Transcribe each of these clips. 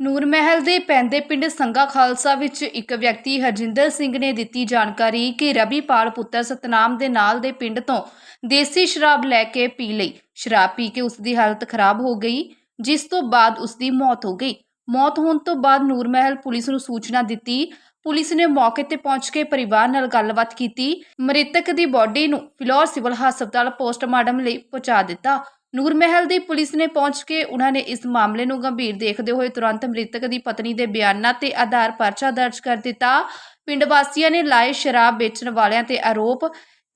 ਨੂਰ ਮਹਿਲ ਦੇ ਪੈਂਦੇ ਪਿੰਡ ਸੰਗਾ ਖਾਲਸਾ ਵਿੱਚ ਇੱਕ ਵਿਅਕਤੀ ਹਰਜਿੰਦਰ ਸਿੰਘ ਨੇ ਦਿੱਤੀ ਜਾਣਕਾਰੀ ਕਿ ਰਵੀਪਾਲ ਪੁੱਤਰ ਸਤਨਾਮ ਦੇ ਨਾਲ ਦੇ ਪਿੰਡ ਤੋਂ ਦੇਸੀ ਸ਼ਰਾਬ ਲੈ ਕੇ ਪੀ ਲਈ। ਸ਼ਰਾਬ ਪੀ ਕੇ ਉਸ ਦੀ ਹਾਲਤ ਖਰਾਬ ਹੋ ਗਈ, ਜਿਸ ਤੋਂ ਬਾਅਦ ਉਸ ਦੀ ਮੌਤ ਹੋ ਗਈ। ਮੌਤ ਹੋਣ ਤੋਂ ਬਾਅਦ ਨੂਰ ਮਹਿਲ ਪੁਲਿਸ ਨੂੰ ਸੂਚਨਾ ਦਿੱਤੀ। ਪੁਲਿਸ ਨੇ ਮੌਕੇ ਤੇ ਪਹੁੰਚ ਕੇ ਪਰਿਵਾਰ ਨਾਲ ਗੱਲਬਾਤ ਕੀਤੀ। ਮ੍ਰਿਤਕ ਦੀ ਬੋਡੀ ਨੂੰ ਫਿਲੌਰ ਸਿਵਲ ਹਸਪਤਾਲ ਪੋਸਟਮਾਰਟਮ ਲਈ ਪਹੁੰਚਾ ਦਿੱਤਾ। ਨੂਰ ਮਹਿਲ ਦੀ ਪੁਲਿਸ ਨੇ ਪਹੁੰਚ ਕੇ ਉਹਨਾਂ ਨੇ ਇਸ ਮਾਮਲੇ ਨੂੰ ਗੰਭੀਰ ਦੇਖਦੇ ਹੋਏ ਤੁਰੰਤ ਮ੍ਰਿਤਕ ਦੀ ਪਤਨੀ ਦੇ ਬਿਆਨਾਂ ਤੇ ਆਧਾਰ ਪਰਚਾ ਦਰਜ ਕਰ ਦਿੱਤਾ। ਪਿੰਡ ਵਾਸੀਆਂ ਨੇ ਲਾਏ ਸ਼ਰਾਬ ਵੇਚਣ ਵਾਲਿਆਂ ਤੇ ਆਰੋਪ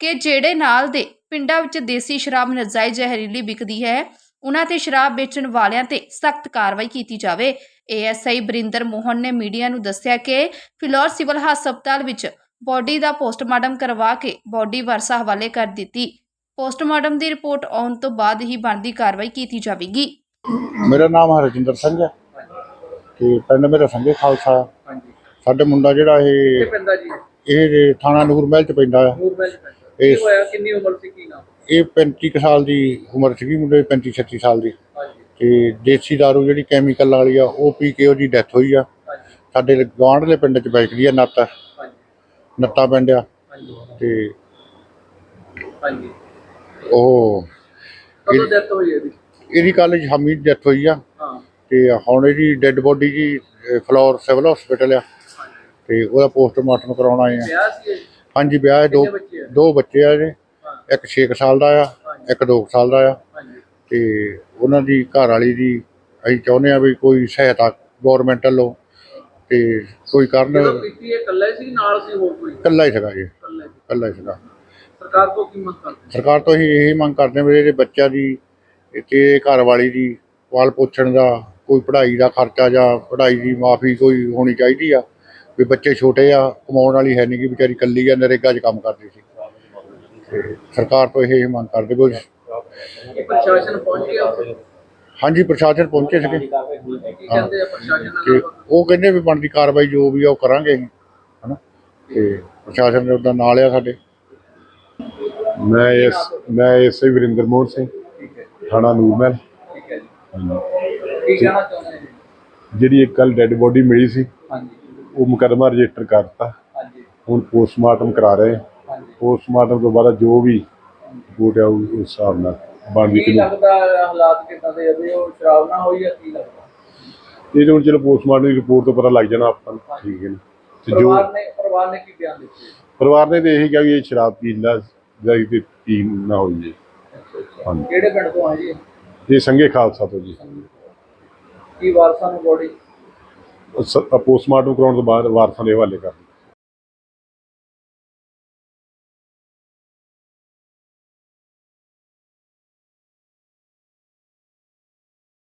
ਕਿ ਜਿਹੜੇ ਨਾਲ ਦੇ ਪਿੰਡਾਂ ਵਿੱਚ ਦੇਸੀ ਸ਼ਰਾਬ ਨਜਾਇਜ਼ ਜ਼ਹਿਰੀਲੀ ਵਿਕਦੀ ਹੈ, ਉਹਨਾਂ ਤੇ ਸ਼ਰਾਬ ਵੇਚਣ ਵਾਲਿਆਂ ਤੇ ਸਖਤ ਕਾਰਵਾਈ ਕੀਤੀ ਜਾਵੇ। ਏਐਸਆਈ ਬਰਿੰਦਰ ਮੋਹਨ ਨੇ ਮੀਡੀਆ ਨੂੰ ਦੱਸਿਆ ਕਿ ਫਿਲੌਰ ਸਿਵਲ ਹਸਪਤਾਲ ਵਿੱਚ ਬੋਡੀ ਦਾ ਪੋਸਟਮਾਰਟਮ ਕਰਵਾ ਕੇ ਬੋਡੀ ਵਰਸਾ ਹਵਾਲੇ ਕਰ ਦਿੱਤੀ। ਪੋਸਟਮਾਰਟਮ ਦੀ ਰਿਪੋਰਟ ਆਉਣ ਤੋਂ ਬਾਅਦ ਹੀ ਬਣਦੀ ਕਾਰਵਾਈ ਕੀਤੀ ਜਾਵੇਗੀ। ਮੇਰਾ ਨਾਮ ਹਰਜਿੰਦਰ ਸਿੰਘ ਹੈ ਤੇ ਪਿੰਡ ਮੇਰਾ ਸੰਗੇ ਖਾਲਸਾ। ਹਾਂਜੀ ਸਾਡੇ ਮੁੰਡਾ ਜਿਹੜਾ ਇਹ ਪੈਂਦਾ ਜੀ? ਇਹ ਥਾਣਾ ਨੂਰ ਮਹਿਲ ਚ ਪੈਂਦਾ ਆ ਨੂਰ ਮਹਿਲ ਪੈਂਦਾ। ਕੀ ਇਸ- ਹੋਇਆ? ਕਿੰਨੀ ਉਮਰ ਸੀ? ਕੀ ਨਾਮ? ਇਹ 35 ਕੁ ਸਾਲ ਦੀ ਉਮਰ ਸੀਗੀ ਮੁੰਡੇ ਦੀ 35 36 ਸਾਲ ਦੀ। ਹਾਂਜੀ। ਤੇ ਦੇਸੀ ਦਾਰੂ ਜਿਹੜੀ ਕੈਮੀਕਲ ਵਾਲੀ ਆ ਉਹ ਪੀ ਕੇ ਉਹਦੀ ਡੈਥ ਹੋਈ ਆ। ਸਾਡੇ ਗਵਾਂਢਲੇ ਪਿੰਡ ਚ ਬੈਠਦੀ ਆ ਨੱਤ। ਹਾਂਜੀ। ਨੱਤਾ ਪਿੰਡ ਆ। ਹਾਂਜੀ। ਤੇ ਹਾਂਜੀ। ਉਹ ਕਦੋਂ ਡੈਥ ਹੋਈ ਇਹਦੀ? ਇਹਦੀ ਕੱਲ ਸ਼ਾਮੀ ਡੈਥ ਹੋਈ ਆ। ਹਾਂ। ਤੇ ਹੁਣ ਇਹਦੀ ਡੈੱਡ ਬੋਡੀ ਜੀ ਅਹ, ਫਲੋਰ ਸਿਵਲ ਹਸਪੀਟਲ ਆ। ਹਾਂਜੀ ਤੇ ਉਹਦਾ ਪੋਸਟਮਾਰਟਮ ਕਰਾਉਣ ਆਏ ਆ। ਵਿਆਹ ਸੀ ਇਹ? ਹਾਂਜੀ ਵਿਆਹ ਹੈ ਦੋ ਕਿੰਨੇ ਬੱਚੇ ਆ? ਦੋ ਬੱਚੇ ਆ ਇਹਦੇ। ਹਾਂ। ਇੱਕ 6 ਸਾਲ ਦਾ ਆ ਇੱਕ 2 ਸਾਲ ਦਾ ਆ। ਹਾਂਜੀ। ਤੇ ਉਹਨਾਂ ਦੀ ਘਰ ਵਾਲੀ ਦੀ ਅਸੀਂ ਚਾਹੁੰਦੇ ਆ ਵੀ ਕੋਈ ਸਹਾਇਤਾ ਗਵਰਨਮੈਂਟ ਵੱਲੋਂ ਤੇ ਕੋਈ ਕਰਨ। ਜਦੋਂ ਪੀਤੀ ਇਹ ਇਕੱਲਾ ਹੀ ਸੀ ਨਾਲ ਸੀ ਹੋਰ ਕੋਈ? ਇਕੱਲਾ ਹੀ ਸੀਗਾ ਜੀ। ਇਕੱਲਾ ਹੀ ਇਕੱਲਾ ਹੀ ਸੀਗਾ। ਸਰਕਾਰ ਤੋਂ ਕੀ ਮੰਗ ਕਰਦੇ ਸਰਕਾਰ ਤੋਂ ਅਸੀਂ ਇਹ ਮੰਗ ਕਰਦੇ ਹਾਂ ਵੀ ਇਹਦੇ ਬੱਚਿਆਂ ਦੀ ਤੇ ਘਰ ਵਾਲੀ ਦੀ ਵਾਲ ਪੁੱਛਣ ਦਾ ਕੋਈ ਪੜ੍ਹਾਈ ਦਾ ਖਰਚਾ ਜਾਂ ਪੜ੍ਹਾਈ ਦੀ ਮਾਫੀ ਕੋਈ ਹੋਣੀ ਚਾਹੀਦੀ ਆ ਵੀ ਬੱਚੇ ਛੋਟੇ ਆ ਕਮਾਉਣ ਵਾਲੀ ਹੈ ਨਹੀਂ ਕਿ ਵਿਚਾਰੀ ਇਕੱਲੀ ਆ ਨਰੇਗਾ 'ਚ ਕੰਮ ਕਰਦੀ ਸੀ। ਤੇ ਸਰਕਾਰ ਤੋਂ ਇਹ ਮੰਗ ਕਰਦੇ ਕੋਈ ਇਹ ਪ੍ਰਸ਼ਾਸਨ ਪਹੁੰਚ ਗਿਆ ਉੱਥੇ? ਹਾਂਜੀ ਪ੍ਰਸ਼ਾਸਨ ਪਹੁੰਚੇ ਸੀਗੇ। ਕੀ ਕਹਿੰਦੇ ਆ ਪ੍ਰਸ਼ਾਸਨ ਤੇ ਨਾਲ ਉਹ ਕਹਿੰਦੇ ਵੀ ਬਣਦੀ ਕਾਰਵਾਈ ਜੋ ਵੀ ਆ ਉਹ ਕਰਾਂਗੇ ਅਸੀਂ ਹਨਾ? ਤੇ ਪ੍ਰਸ਼ਾਸਨ ਦੇ ਉਹਦਾ ਨਾਲ ਆ ਸਾਡੇ। ਮੈਂ ਇਸ ਮੈਂ ਐਸਆਈ ਵਰਿੰਦਰ ਮੋਹਨ ਸਿੰਘ ਥਾਣਾ ਨੂਰਮਹਿਲ ਠੀਕ ਹੈ ਜੀ। ਕੀ ਕਹਿਣਾ ਚਾਹੁੰਦੇ ਨੇ? ਜਿਹੜੀ ਇੱਕ ਕੱਲ ਡੈੱਡ ਬੋਡੀ ਮਿਲੀ ਸੀ ਹਾਂਜੀ। ਉਹ ਮੁਕੱਦਮਾ ਰਜਿਸਟਰ ਕਰਤਾ। ਹਾਂਜੀ। ਹੁਣ ਪੋਸਟਮਾਰਟਮ ਕਰਾ ਰਹੇ ਹਾਂ। ਹਾਂਜੀ। ਪੋਸਟਮਾਰਟਮ ਤੋਂ ਬਾਅਦ ਜੋ ਵੀ ਰਿਪੋਰਟ ਆਊ ਉਸ ਹਿਸਾਬ ਨਾਲ ਬਣਦੀ ਕੀ ਕਿ ਲੱਗਦਾ ਹਾਲਾਤ ਕਿਦਾਂ ਦੇ ਅਜੇ ਉਹ ਸ਼ਰਾਬ ਨਾ ਹੋਈ ਜਾਂ ਕੀ ਲੱਗਦਾ? ਇਹ ਹੁਣ ਚਲੋ ਪੋਸਟਮਾਰਟਮ ਦੀ ਰਿਪੋਰਟ ਤੋਂ ਪਤਾ ਲੱਗ ਜਾਣਾ ਆਪਾਂ ਨੂੰ। ਠੀਕ ਹੈ ਨਾ। ਤੇ ਜੋ ਪਰਿਵਾਰ ਨੇ ਪਰਿਵਾਰ ਨੇ ਕੀ ਬਿਆਨ ਦਿੱਤੇ? ਪਰਿਵਾਰ ਨੇ ਤੇ ਇਹੀ ਕਿਹਾ ਵੀ ਇਹ ਸ਼ਰਾਬ ਪੀਣ ਦਾ ਜਾਂ ਤੇ ਪੀਣ ਨਾ ਹੋਈ ਜੀ। ਹਾਂਜੀ। ਕਿਹੜੇ ਪਿੰਡ ਤੋਂ ਆ ਜੀ? ਇਹ ਸੰਗੇ ਖਾਲਸਾ ਤੋਂ ਜੀ। ਕੀ ਵਾਰਸਾਂ ਨੂੰ ਬੋਡੀ? ਪੋਸਟਮਾਰਟਮ ਕਰਾਉਣ ਤੋਂ ਬਾਅਦ ਵਾਰਸਾਂ ਦੇ ਹਵਾਲੇ ਕਰ ਦਿੱਤਾ।